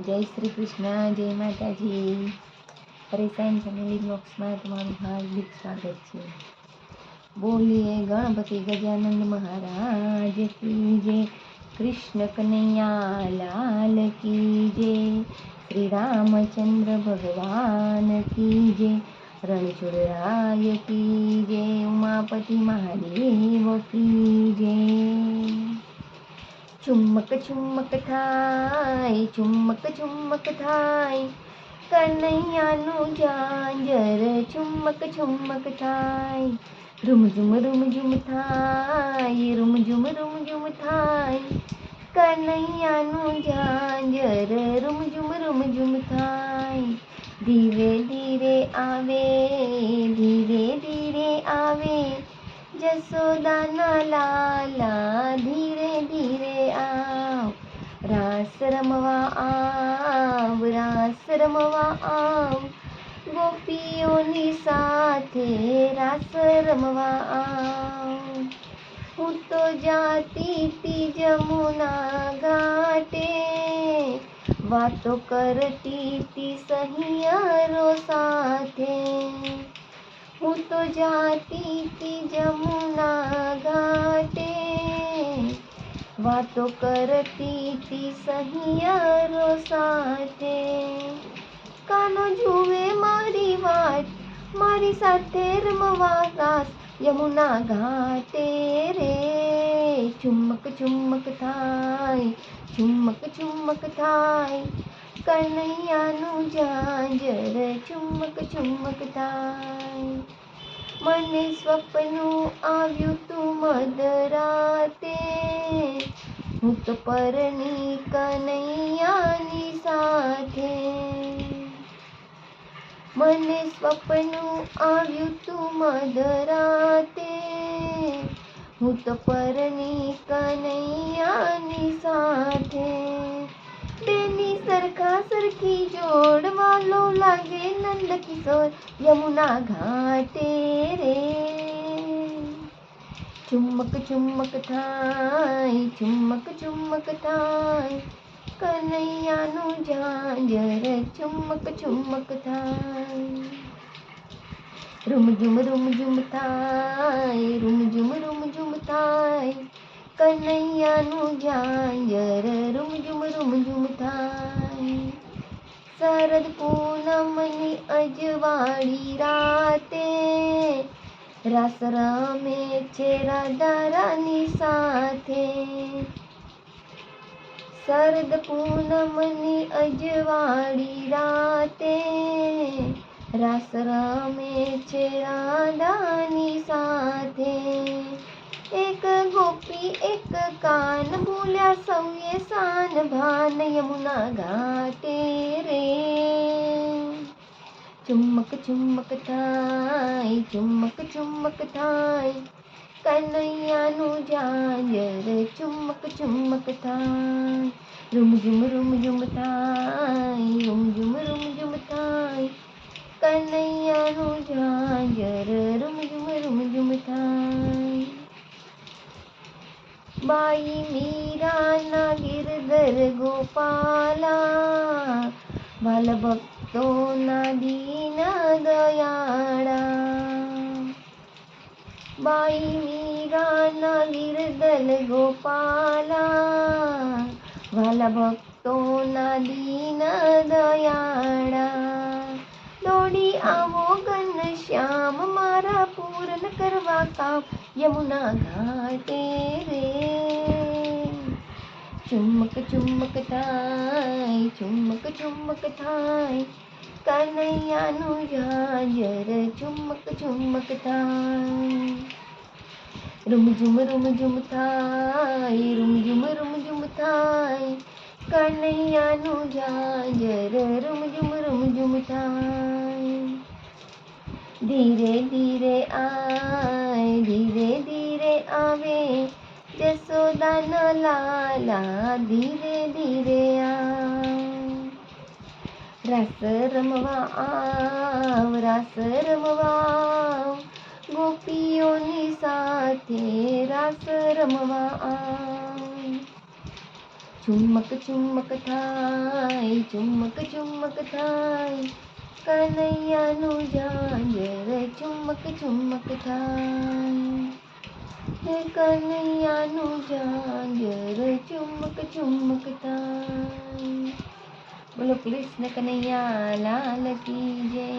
જય શ્રી કૃષ્ણ જય માતાજી પરેશાન ફેમિલી બ્લોગ્સમાં તમારું હાર્દિક સ્વાગત છે બોલીએ ગણપતિ ગજાનંદ મહારાજ કી જય કૃષ્ણ કનૈયા લાલ કી જય શ્રી રામચંદ્ર ભગવાન કી જય રણછોડરાય કી જય ઉમાપતિ મહાદેવ કી જય चुम्बक चुम्बक थाय चुम्बक चुम्बक थाय कन्हैया नु जांजर चुम्बक चुम्बक थाय रुम झुम रुम झुम थाय रुम झुम रुम झुम थाए कन्हैया नु जांजर, रुम झुम रुम झुम थाए धीरे धीरे आवे, धीरे धीरे आवे, जसोदा ना लाला धीरे આવ રાસ રમવા આવ રાસ રમવા આવ ગોપીઓની સાથે રાસ રમવા આવ હું તો જાતી તી જમુના ઘાટે વાતો કરતી તી સહિયારો સાથે હું તો જાતી તી જમુના ઘાટે વાતો કરતી તી સહિયારો સાથે કાનો જુએ મારી વાત મારી સાથે રમવા રાસ યમુના ઘાટે રે ચુમ્મક ચુમ્મક થાય ચુમ્મક ચુમ્મક થાય કનૈયાનું ઝાંઝર ચુમ્મક ચુમ્મક થાય મને સ્વપ્નું આવ્યું તું મધરાતે હું તો પરણી કનૈયાની સાથે મને સ્વપ્નું આવ્યું તું મધરાતે હું તો પરણી કનૈયાની સાથે तेनी सरका सरकी जोड़ वालो लागे नंद किशोर, यमुना घाटे रे। चुम्बक चुम्बक थाई, चुम्बक चुम्बक थाई, कन्हैया नु झांझर, चुम्बक चुम्बक थाई। रुम झुम रुम झुम थाई, रुम झुम रुम झुम थाई। કનૈયાનું ઝાંઝર રૂમ ઝુમ રૂમ ઝુમ થાય શરદ પૂનમની અજવાળી રાતે રાસ રમે છે રાધા રાની સાથે શરદ પૂનમની અજવાળી રાતે રાસ રમે છે રાધાની સાથે એક एक कान बोल्या सौये सान भान यमुना घाटे रे। चुम्बक चुम्बक थाई चुम्बक चुम्बक थाई कन्हैया नु जांजर चुम्बक चुम्बक थाई रुम, झुम रुम, झुम था બાઈ મીરાના ગિરધર ગોપાલા બાલ ભક્તોના દીના દયાળા બાઈ મીરાના ગિરધર ગોપાલા વાલા ભક્તોના દીના દયાળા દોડી આવો ઘન શ્યામ મારા પૂર્ણ કરવા કામ યમુના ઘાટે ચુમક ચુમક થાય ચુમક ચુમક થાય કનૈયાનું ઝાજર ચુમક ચુમક થાય રૂમઝુમ રૂમઝુમ થાય રૂમઝુમ રૂમઝુમ થાય કનૈયાનું ઝાજર રૂમઝુમ રૂમઝુમ થાય ધીરે ધીરે આય ધીરે ધીરે આવે જસોદાના લાલા ધીરે ધીરે આવ રાસ રમવા આવ રાસ રમવા આવ ગોપીઓની સાથે રાસ રમવા આવ ચુમ્મક ચુમ્મક થાય થાય ચુમક ચુમક થાય કનૈયાનું ઝાંઝર ચુમક ચુમક થાય હે કનૈયાનું ઝાંઝર ચુમક ચુમકતા બોલો કૃષ્ણ કનૈયા લાલ કી જય.